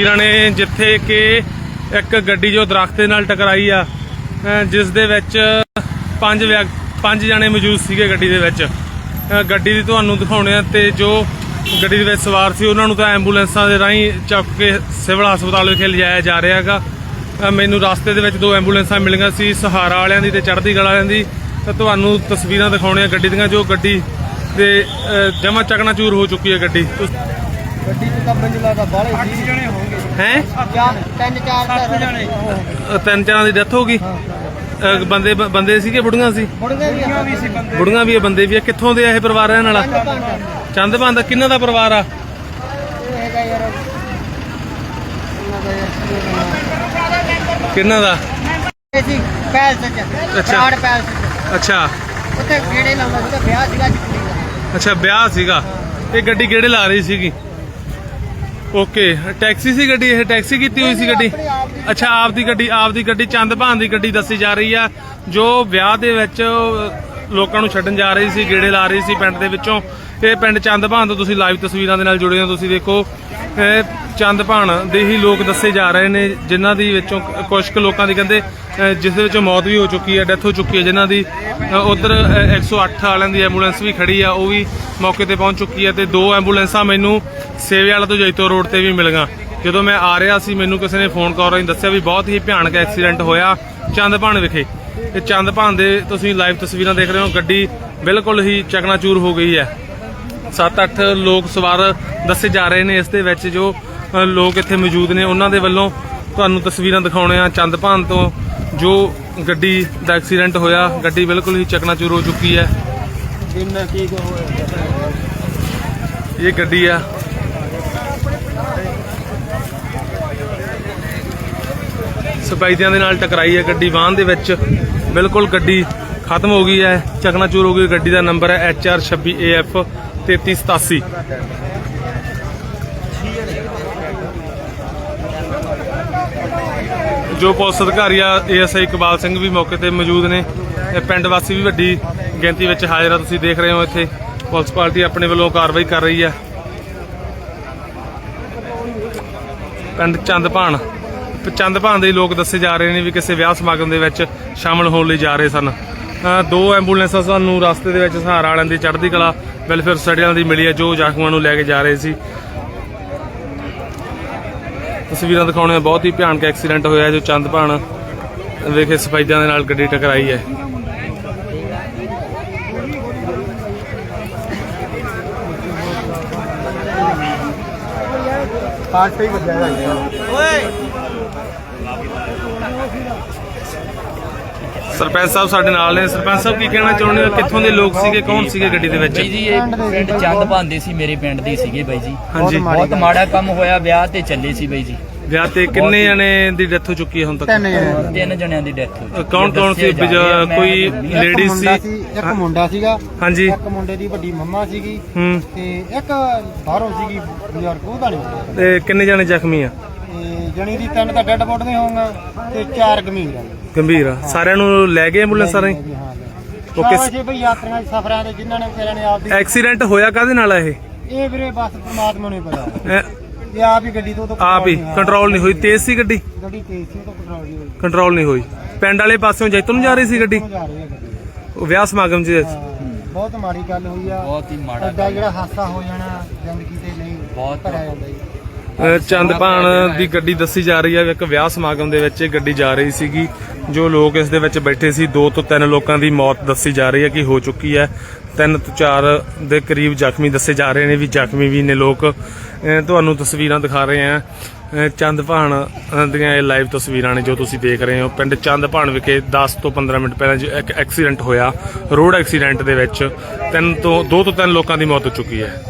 ਵੀਰਾਂ ਨੇ ਜਿੱਥੇ ਕਿ ਇੱਕ ਗੱਡੀ ਜੋ ਦਰਖਤ ਦੇ ਨਾਲ ਟਕਰਾਈ ਆ ਜਿਸ ਦੇ ਵਿੱਚ ਪੰਜ ਪੰਜ ਜਣੇ ਮੌਜੂਦ ਸੀਗੇ ਗੱਡੀ ਦੇ ਵਿੱਚ। ਗੱਡੀ ਦੀ ਤੁਹਾਨੂੰ ਦਿਖਾਉਣੇ ਆ ਤੇ ਜੋ ਗੱਡੀ ਦੇ ਵਿੱਚ ਸਵਾਰ ਸੀ ਉਹਨਾਂ ਨੂੰ ਤਾਂ ਐਂਬੂਲੈਂਸਾਂ ਦੇ ਰਾਹੀਂ ਚੱਕ ਕੇ ਸਿਵਲ ਹਸਪਤਾਲ ਵਿਖੇ ਲਿਜਾਇਆ ਜਾ ਰਿਹਾ ਹੈਗਾ। ਮੈਨੂੰ ਰਸਤੇ ਦੇ ਵਿੱਚ ਦੋ ਐਂਬੂਲੈਂਸਾਂ ਮਿਲੀਆਂ ਸੀ ਸਹਾਰਾ ਵਾਲਿਆਂ ਦੀ ਤੇ ਚੜ੍ਹਦੀ ਕਲਾ ਵਾਲਿਆਂ ਦੀ। ਤਾਂ ਤੁਹਾਨੂੰ ਤਸਵੀਰਾਂ ਦਿਖਾਉਣੀਆਂ ਗੱਡੀ ਦੀਆਂ ਜੋ ਗੱਡੀ ਦੇ ਜਮਾ ਚਕਨਾਚੂਰ ਹੋ ਚੁੱਕੀ ਹੈ ਗੱਡੀ। ਗੱਡੀ ਚ ਤਾਂ ਲੱਗਦਾ ਬਾਹਲੇ 8 ਜਣੇ ਹੋਣਗੇ ਹੈ? ਤਿੰਨ ਚਾਰ 7 ਜਣੇ। ਤਿੰਨ ਚਾਰਾਂ ਦੀ ਡੈਥ ਹੋ ਗਈ। ਅਹ ਬੰਦੇ ਬੰਦੇ ਸੀਗੇ ਬੁੜੀਆਂ ਸੀ? ਮੁੜਦੇ ਵੀ ਸੀ ਬੰਦੇ। ਬੁੜੀਆਂ ਵੀ ਆ ਬੰਦੇ ਵੀ ਆ। ਕਿੱਥੋਂ ਦੇ ਆ ਇਹ ਪਰਿਵਾਰ ਰਹਿਣ ਵਾਲਾ? ਚੰਦ ਬੰਦ ਕਿੰਨਾ ਦਾ ਪਰਿਵਾਰ ਆ? ਇਹ ਹੈਗਾ ਯਾਰ। ਉਹਨਾਂ ਦਾ ਯਾਰ ਕਿੰਨਾ ਦਾ? ਇਹ ਸੀ ਪੈਲਸ ਚ। ਅੱਛਾ। ਚਾਰ ਪੈਲਸ ਚ। ਅੱਛਾ। ਉੱਥੇ ਕਿਹੜੇ ਲਾਉਂਦਾ ਸੀ ਵਿਆਹ ਸੀਗਾ ਕੁੜੀ ਦਾ। ਅੱਛਾ ਵਿਆਹ ਸੀਗਾ। ਇਹ ਗੱਡੀ ਕਿਹੜੇ ਲਾ ਰਹੀ ਸੀਗੀ? ਓਕੇ ਟੈਕਸੀ ਸੀ ਗੱਡੀ ਇਹ ਟੈਕਸੀ ਕੀਤੀ ਹੋਈ ਸੀ ਗੱਡੀ? ਅੱਛਾ ਆਪ ਦੀ ਗੱਡੀ ਆਪ ਦੀ ਗੱਡੀ ਚੰਦ ਭਾਨ ਦੀ ਗੱਡੀ ਦੱਸੀ ਜਾ ਰਹੀ ਆ ਜੋ ਵਿਆਹ ਦੇ ਵਿੱਚ ਲੋਕਾਂ ਨੂੰ ਛੱਡਣ ਜਾ ਰਹੀ ਸੀ, ਗੇੜੇ ਲਾ ਰਹੀ ਸੀ ਪਿੰਡ ਦੇ ਵਿੱਚੋਂ। ਇਹ ਪਿੰਡ ਚੰਦਭਾਨ ਤੋਂ ਤੁਸੀਂ ਲਾਈਵ ਤਸਵੀਰਾਂ ਦੇ ਨਾਲ ਜੁੜੇ ਹੋ, ਤੁਸੀਂ ਦੇਖੋ। ਇਹ ਦੇ ਹੀ ਲੋਕ ਦੱਸੇ ਜਾ ਰਹੇ ਨੇ, ਜਿਨ੍ਹਾਂ ਦੀ ਵਿੱਚੋਂ ਕੁਝ ਕੁ ਲੋਕਾਂ ਦੀ ਕਹਿੰਦੇ ਜਿਸ ਦੇ ਵਿੱਚੋਂ ਮੌਤ ਵੀ ਹੋ ਚੁੱਕੀ ਹੈ, ਡੈਥ ਹੋ ਚੁੱਕੀ ਹੈ, ਜਿਨ੍ਹਾਂ ਦੀ ਉਧਰ 108 ਵਾਲਿਆਂ ਦੀ ਐਂਬੂਲੈਂਸ ਵੀ ਖੜੀ ਆ, ਉਹ ਵੀ ਮੌਕੇ ਤੇ ਪਹੁੰਚ ਚੁੱਕੀ ਹੈ ਤੇ ਦੋ ਐਂਬੂਲੈਂਸਾਂ ਮੈਨੂੰ ਸੇਵੇ ਵਾਲਾ ਤੋਂ ਜੈਤੋ ਰੋਡ ਤੇ ਵੀ ਮਿਲੀਆਂ। ਜਦੋਂ ਮੈਂ ਆ ਰਿਹਾ ਸੀ, ਮੈਨੂੰ ਕਿਸੇ ਨੇ ਫੋਨ ਕਰ ਰਹੀ ਦੱਸਿਆ ਵੀ ਬਹੁਤ ਹੀ ਭਿਆਨਕ ਐਕਸੀਡੈਂਟ ਹੋਇਆ ਚੰਦਪਾਣ ਵਿਖੇ। ਇਹ ਚੰਦਪਾਣ ਦੇ ਤੁਸੀਂ ਲਾਈਵ ਤਸਵੀਰਾਂ ਦੇਖ ਰਹੇ ਹੋ। ਗੱਡੀ ਬਿਲਕੁਲ ਹੀ ਚਕਨਾਚੂਰ ਹੋ ਗਈ ਹੈ। 7-8 ਲੋਕ ਸਵਾਰ ਦੱਸੇ ਜਾ ਰਹੇ ਨੇ ਇਸ ਦੇ ਵਿੱਚ ਜੋ ਲੋਕ ਇੱਥੇ ਮੌਜੂਦ ਨੇ। ਉਹਨਾਂ ਦੇ ਵੱਲੋਂ ਤੁਹਾਨੂੰ ਤਸਵੀਰਾਂ ਦਿਖਾਉਣੇ ਆ ਚੰਦਪਾਨ ਤੋਂ ਜੋ ਗੱਡੀ ਦਾ ਐਕਸੀਡੈਂਟ ਹੋਇਆ ਗੱਡੀ ਬਿਲਕੁਲ ਹੀ ਚਕਨਾਚੂਰ ਹੋ ਚੁੱਕੀ ਹੈ। ਇਹ ਗੱਡੀ ਆ। ਸਪਾਈਦਿਆਂ ਦੇ ਨਾਲ ਟਕਰਾਈ ਹੈ ਗੱਡੀ ਵਾਹਨ ਦੇ ਵਿੱਚ। ਬਿਲਕੁਲ ਗੱਡੀ ਖਤਮ ਹੋ ਗਈ ਹੈ। ਚਕਨਾਚੂਰ ਹੋ ਗਈ ਗੱਡੀ ਦਾ ਨੰਬਰ ਹੈ HR26AF 3387 ਜੋ ਪੁਲਿਸ ਅਧਿਕਾਰੀ ਆ ਏਐਸਆਈ ਇਕਬਾਲ ਸਿੰਘ ਵੀ ਮੌਕੇ ਤੇ ਮੌਜੂਦ ਨੇ। ਇਹ ਪਿੰਡ ਵਾਸੀ ਵੀ ਵੱਡੀ ਗਿਣਤੀ ਵਿੱਚ ਹਾਜ਼ਰ ਆ, ਤੁਸੀਂ ਦੇਖ ਰਹੇ ਹੋ ਇੱਥੇ। ਪੁਲਿਸ ਪਾਰਟੀ ਆਪਣੇ ਵੱਲੋਂ ਕਾਰਵਾਈ ਕਰ ਰਹੀ ਹੈ। ਪਿੰਡ ਚੰਦਪਾਣ ਚੰਦਪਾਣ ਦੇ ਲੋਕ ਦੱਸੇ ਜਾ ਰਹੇ ਨੇ ਵੀ ਕਿਸੇ ਵਿਆਹ ਸਮਾਗਮ ਦੇ ਵਿੱਚ ਸ਼ਾਮਲ ਹੋਣ ਲਈ ਜਾ ਰਹੇ ਸਨ। ਦੋ ਐਂਬੂਲੈਂਸਾਂ ਸਾਨੂੰ ਰਸਤੇ ਦੇ ਵਿੱਚ ਸਹਾਰਾ ਵਾਲਿਆਂ ਦੀ ਚੜ੍ਹਦੀ ਕਲਾ ਵੈਲਫੇਅਰ ਸਟੇਡੀਅਮ ਦੀ ਮਿਲੀ ਹੈ ਜੋ ਜ਼ਖਮਾਂ ਨੂੰ ਲੈ ਕੇ ਜਾ ਰਹੇ ਸੀ। ਤਸਵੀਰਾਂ ਦਿਖਾਉਣੇ ਬਹੁਤ ਹੀ ਭਿਆਨਕ ਐਕਸੀਡੈਂਟ ਹੋਇਆ ਜੋ ਚੰਦਪਾਣ ਵੇਖੇ ਸਫਾਈਦਾਂ ਦੇ ਨਾਲ ਗੱਡੀ ਟਕਰਾਈ ਹੈ। ਹਾਰਟ ਤੇ ਹੀ ਵੱਜਿਆ ਓਏ! ਸਰਪੰਚ ਸਾਹਿਬ ਸਾਡੇ ਨਾਲ ਨੇ। ਸਰਪੰਚ ਸਾਹਿਬ ਕੀ ਕਹਿਣਾ ਚਾਹੁੰਦੇ ਹੋ? ਕਿੱਥੋਂ ਦੇ ਲੋਕ ਸੀਗੇ? ਕੌਣ ਸੀਗੇ ਗੱਡੀ ਦੇ ਵਿੱਚ? ਬਾਈ ਜੀ ਇਹ ਪਿੰਡ ਚੰਦ ਪਾਉਂਦੇ ਸੀ ਮੇਰੇ ਪਿੰਡ ਦੇ ਸੀਗੇ ਬਾਈ ਜੀ। ਹਾਂਜੀ। ਬਹੁਤ ਮਾੜਾ ਕੰਮ ਹੋਇਆ ਵਿਆਹ ਤੇ ਚੱਲੇ ਸੀ ਬਾਈ ਜੀ। ਵਿਆਹ ਤੇ ਕਿੰਨੇ ਜਣੇ ਦੀ ਡੈਥ ਹੋ ਚੁੱਕੀ ਹੈ ਹੁਣ ਤੱਕ? ਤਿੰਨ ਜਣੇ। ਤਿੰਨ ਜਣਿਆਂ ਦੀ ਡੈਥ ਹੋ ਚੁੱਕੀ ਕੌਣ ਕੌਣ ਸੀ? ਦੱਸਿਆ ਜਾ ਰਿਹਾ, ਮੈਂ ਕੋਈ ਇੱਕ ਲੇਡੀਜ਼ ਮੁੰਡਾ ਸੀ? ਇੱਕ ਮੁੰਡਾ ਸੀਗਾ। ਹਾਂਜੀ। ਇੱਕ ਮੁੰਡੇ ਦੀ ਵੱਡੀ ਮੰਮਾ ਸੀਗੀ। ਹੂੰ। ਤੇ ਇੱਕ ਬਾਹਰੋਂ ਸੀਗੀ ਨਿਊਯਾਰਕ ਉਹਦਾ ਨਹੀਂ ਤੇ ਕਿੰਨੇ ਜਣੇ ਜ਼ਖਮੀ ਆ? ਤੇ ਜਣੀ ਦੀ ਤਿੰਨ ਤਾਂ ਡੈੱਡ ਬੋਡੀਆਂ ਹੋਊਗਾ ਤੇ ਚਾਰ ਗੰਭੀਰ ਆ। ਗੰਭੀਰ ਆ। ਸਾਰਿਆਂ ਨੂੰ ਲੈ ਗਏ ਐਂਬੂਲੈਂਸ ਸਾਰੇ? ਹਾਂ ਓਕੇ। ਕਿਸ- ਜੀ ਭਈ ਯਾਤਰੀਆਂ ਦੇ ਸਫ਼ਰਾਂ ਦੇ ਜਿਨ੍ਹਾਂ ਨੇ ਵਿਚਾਰਿਆਂ ਨੇ ਆਪਦੀ ਐਕਸੀਡੈਂਟ ਹੋਇਆ ਕਾਹਦੇ ਨਾਲ ਆ ਇਹ? ਇਹ ਵੀਰੇ ਬਸ ਪ੍ਰਮਾਤਮਾ ਨੂੰ ਹੀ ਪਤਾ। ਇਹ ਇਹ ਆਪ ਹੀ ਗੱਡੀ ਤੋਂ ਤੋਂ ਆਪ ਹੀ। ਕੰਟਰੋਲ ਨਹੀਂ ਹੋਈ। ਤੇਜ਼ ਸੀ ਗੱਡੀ? ਗੱਡੀ ਤੇਜ਼ ਸੀ ਉਹ ਤੋਂ ਕੰਟਰੋਲ ਨਹੀਂ ਹੋਈ। ਕੰਟਰੋਲ ਨਹੀਂ ਹੋਈ। ਪਿੰਡ ਵਾਲੇ ਪਾਸਿਓਂ ਜੈਤੋਂ ਨੂੰ ਜਾ ਰਹੀ ਸੀ ਗੱਡੀ? ਕਿੱਥੋਂ ਜਾ ਰਹੀ ਹੈ ਗੱਡੀ। ਉਹ ਵਿਆਹ ਸਮਾਗਮ 'ਚ। ਹਾਂ, ਬਹੁਤ ਮਾੜੀ ਗੱਲ ਹੋਈ ਆ। ਬਹੁਤ ਹੀ ਮਾੜਾ ਐਡਾ ਜਿਹੜਾ ਹਾਦਸਾ ਹੋ ਜਾਣਾ ਜ਼ਿੰਦਗੀ ਤੇ ਨਹੀਂ ਬਹੁਤ ਭਰਿਆ ਜਾਂਦਾ ਜੀ। ਅਹ ਚੰਦਪਾਣ ਦੀ ਗੱਡੀ ਦੱਸੀ ਜਾ ਰਹੀ ਹੈ ਇੱਕ ਵਿਆਹ ਸਮਾਗਮ ਦੇ ਵਿੱਚ ਇਹ ਗੱਡੀ ਜਾ ਰਹੀ ਸੀਗੀ। ਜੋ ਲੋਕ ਇਸ ਦੇ ਵਿੱਚ ਬੈਠੇ ਸੀ, ਦੋ ਤੋਂ ਤਿੰਨ ਲੋਕਾਂ ਦੀ ਮੌਤ ਦੱਸੀ ਜਾ ਰਹੀ ਹੈ ਕਿ ਹੋ ਚੁੱਕੀ ਹੈ। ਤਿੰਨ ਤੋਂ ਚਾਰ ਦੇ ਕਰੀਬ ਜ਼ਖਮੀ ਦੱਸੇ ਜਾ ਰਹੇ ਨੇ, ਵੀ ਜ਼ਖਮੀ ਵੀ ਨੇ ਲੋਕ। ਤੁਹਾਨੂੰ ਤਸਵੀਰਾਂ ਦਿਖਾ ਰਹੇ ਆ ਅਹ ਚੰਦਪਾਣ ਦੀਆਂ ਇਹ ਲਾਈਵ ਤਸਵੀਰਾਂ ਨੇ ਜੋ ਤੁਸੀਂ ਦੇਖ ਰਹੇ ਹੋ। ਪਿੰਡ ਚੰਦਪਾਣ ਵਿਖੇ 10 ਤੋਂ 15 ਮਿੰਟ ਪਹਿਲਾਂ ਜੋ ਇੱਕ ਐਕਸੀਡੈਂਟ ਹੋਇਆ। ਰੋਡ ਐਕਸੀਡੈਂਟ ਦੇ ਵਿੱਚ ਤਿੰਨ ਤੋਂ, ਦੋ ਤੋਂ ਤਿੰਨ ਲੋਕਾਂ ਦੀ ਮੌਤ ਹੋ ਚੁੱਕੀ ਹੈ।